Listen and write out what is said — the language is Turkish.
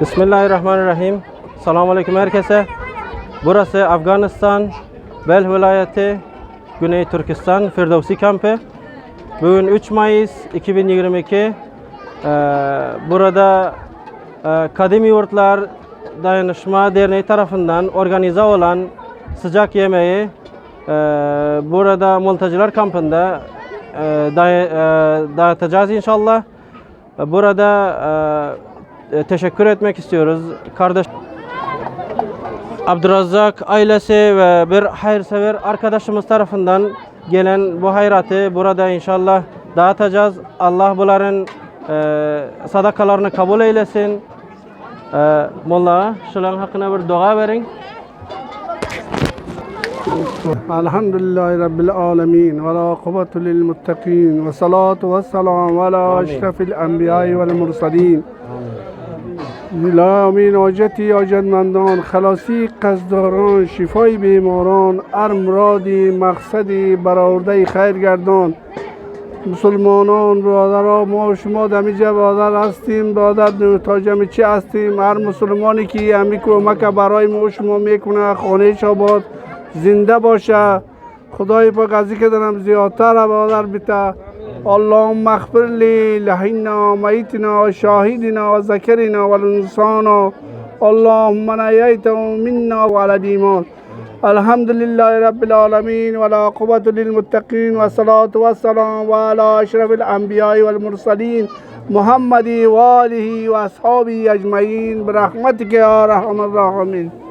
Bismillahirrahmanirrahim. Selamun Aleyküm herkese. Burası Afganistan, Bel vilayeti, Güney Türkistan, Firdevsi kampı. Bugün 3 Mayıs 2022. Ee, burada e, Kadim Yurtlar Dayanışma Derneği tarafından organize olan sıcak yemeği e, burada mülteciler kampında e, day- e, dağıtacağız inşallah. Burada e, teşekkür etmek istiyoruz. Kardeş Abdurrazzak ailesi ve bir hayırsever arkadaşımız tarafından gelen bu hayratı burada inşallah dağıtacağız. Allah bunların e, sadakalarını kabul eylesin. E, Molla şuların hakkında bir dua verin. الحمد لله رب العالمين والعاقبة للمتقين والصلاة والسلام على أشرف الأنبياء والمرسلين لا امین حاجتی حاجتمندان خلاصی قصداران شفای بیماران هر مرادی مقصدی برآورده خیر گردان مسلمانان برادرها ما و شما دمیجه برادر هستیم برادر محتاج چی هستیم؟ هر مسلمانی که همی کمک برای ما شما می‌کنه خانهش آباد زنده باشه. خدای پاک از که دارم زیادتر برادر بیته اللهم اغفر لي لحينا وميتنا وشاهدنا وذكرنا والانسانا. اللهم من احييته منا وعلى الايمان الحمد لله رب العالمين والعاقبة للمتقين والصلاة والسلام على أشرف الأنبياء والمرسلين محمد وآله وأصحابه أجمعين برحمتك يا أرحم الراحمين.